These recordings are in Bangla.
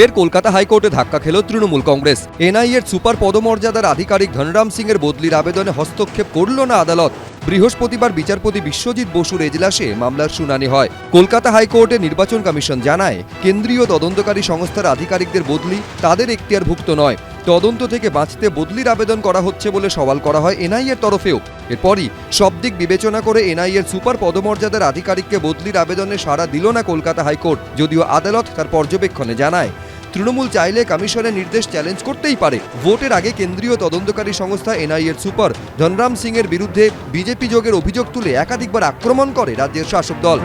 ফের কলকাতা হাইকোর্টে ধাক্কা খেল তৃণমূল কংগ্রেস। এনআইএর সুপার পদমর্যাদার আধিকারিক ধনরাম সিং এর বদলির আবেদনে হস্তক্ষেপ করল না আদালত। বৃহস্পতিবার বিচারপতি বিশ্বজিৎ বসুর এজলাসে মামলার শুনানি হয়। কলকাতা হাইকোর্টে নির্বাচন কমিশন জানায়, কেন্দ্রীয় তদন্তকারী সংস্থার আধিকারিকদের বদলি তাদের এখতিয়ারভুক্ত নয়। তদন্ত থেকে বাঁচতে বদলির আবেদন করা হচ্ছে বলে সওয়াল করা হয় এনআইএর তরফেও। এরপরই সব দিক বিবেচনা করে এনআইএর সুপার পদমর্যাদার আধিকারিককে বদলির আবেদনে সাড়া দিল না কলকাতা হাইকোর্ট, যদিও আদালত তার পর্যবেক্ষণে জানায়। তৃণমূল চাইলে কমিশনের নির্দেশ চ্যালেঞ্জ করতেই পারে। ভোটের আগে কেন্দ্রীয় তদন্তকারী সংস্থা এনআইএর সুপার ধনরাম সিং এর বিরুদ্ধে বিজেপি যোগের অভিযোগ তুলে একাধিকবার আক্রমণ করে রাজ্যের শাসক দল।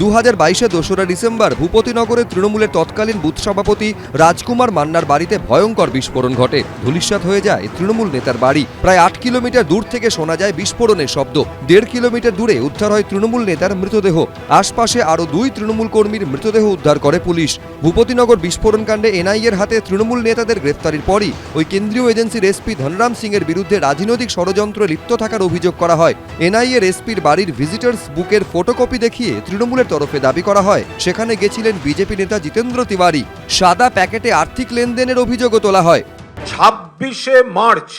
দু হাজার বাইশে দোসরা ডিসেম্বর ভূপতিনগরের তৃণমূলের তৎকালীন বুথ সভাপতি রাজকুমার মান্নার বাড়িতে ভয়ঙ্কর বিস্ফোরণ ঘটে। ধূলিসাৎ হয়ে যায় তৃণমূল নেতার বাড়ি। প্রায় আট কিলোমিটার দূর থেকে শোনা যায় বিস্ফোরণের শব্দ। দেড় কিলোমিটার দূরে উদ্ধার হয় তৃণমূল নেতার মৃতদেহ। আশপাশে আরও দুই তৃণমূল কর্মীর মৃতদেহ উদ্ধার করে পুলিশ। ভূপতিনগর বিস্ফোরণ কাণ্ডে এনআইএর হাতে তৃণমূল নেতাদের গ্রেফতারির পরই ওই কেন্দ্রীয় এজেন্সির এসপি ধনরাম সিং এর বিরুদ্ধে রাজনৈতিক ষড়যন্ত্রে লিপ্ত থাকার অভিযোগ করা হয়। এনআইএর এসপির বাড়ির ভিজিটার্স বুকের ফটোকপি দেখিয়ে তৃণমূলের তরফে দাবি করা হয়। সেখানে গেছিলেন বিজেপি নেতা জিতেন্দ্র তিওয়ারি। সাদা প্যাকেটে আর্থিক লেনদেনের অভিযোগও তোলা হয়। ছাব্বিশে মার্চ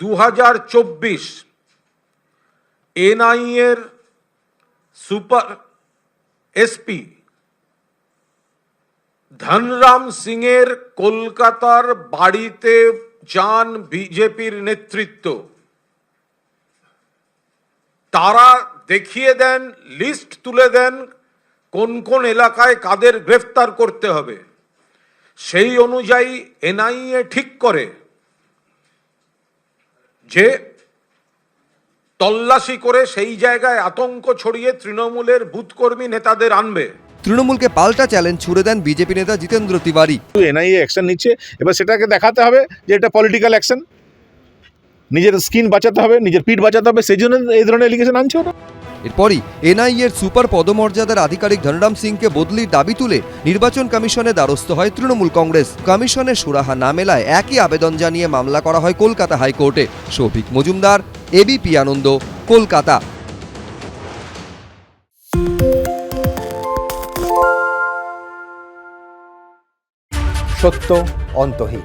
দু হাজার চব্বিশ এনআইএর সুপার এসপি ধনরাম সিংয়ের কলকাতার বাড়িতে যান বিজেপির নেতৃত্ব। তারা দেখিয়ে দেন লিস্ট তুলে দেন কোন কোন এলাকায় কাদের গ্রেফতার করতে হবে। সেই অনুযায়ী এনআইএ ঠিক করে যে তল্লাশি করে সেই জায়গায় আতঙ্ক ছড়িয়ে তৃণমূলের বুথকর্মী নেতাদের আনবে। তৃণমূলকে পাল্টা চ্যালেঞ্জ ছুড়ে দেন বিজেপি নেতা জিতেন্দ্র তিওয়ারি। এনআইএ অ্যাকশন নিচ্ছে এবার সেটাকে দেখাতে হবে যে এটা পলিটিক্যাল অ্যাকশন নিজের স্কিন বাঁচাতে হবে নিজের পিঠ বাঁচাতে হবে সেই জন্য এই ধরনের এলিগেশন আনছে ওরা। এরপরই এনআইএর সুপার পদমর্যাদার আধিকারিক ধনরাম সিংকে বদলির দাবি তুলে নির্বাচন কমিশনে দ্বারস্থ হয় তৃণমূল কংগ্রেস। কমিশনের সুরাহা না মেলায় একই আবেদন জানিয়ে মামলা করা হয় কলকাতা হাইকোর্টে। সৌভিক মজুমদার এবিপি আনন্দ কলকাতা। সত্য অন্তহীন।